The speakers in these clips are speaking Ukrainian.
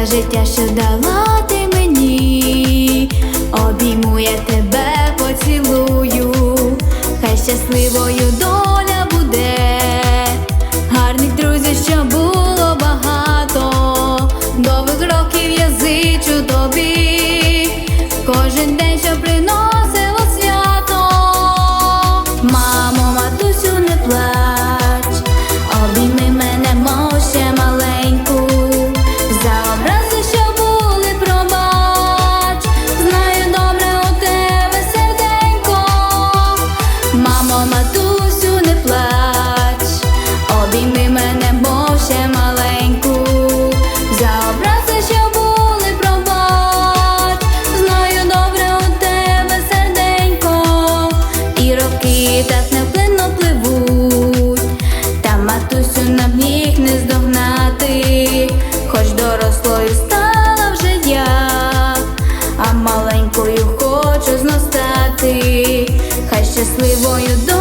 те, що дала ти мені, обійму я тебе, поцілую, хай щасливою доля буде, гарних друзів, що було багато, довгих років я зичу тобі, кожен день, що приносило свято. Мамо, матусю, не плач, щасливою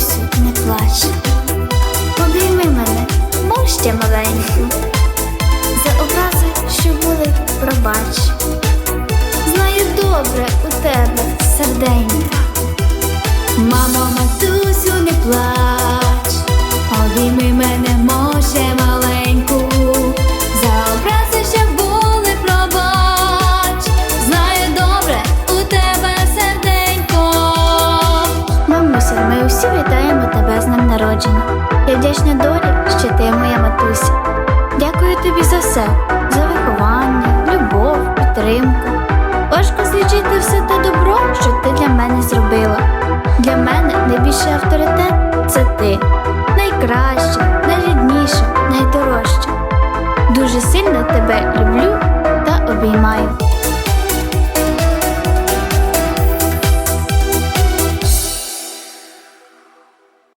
матусю, не плач. Обійми мене, мов ще маленьку. За образи, що були, пробач. Знаю добре у тебе серденька. Народження. Я вдячна долі, що ти моя матуся. Дякую тобі за все, за виховання, любов, підтримку. Важко злічити все те добро, що ти для мене зробила. Для мене найбільший авторитет це ти. Найкраща, найрідніша, найдорожча. Дуже сильно тебе люблю та обіймаю.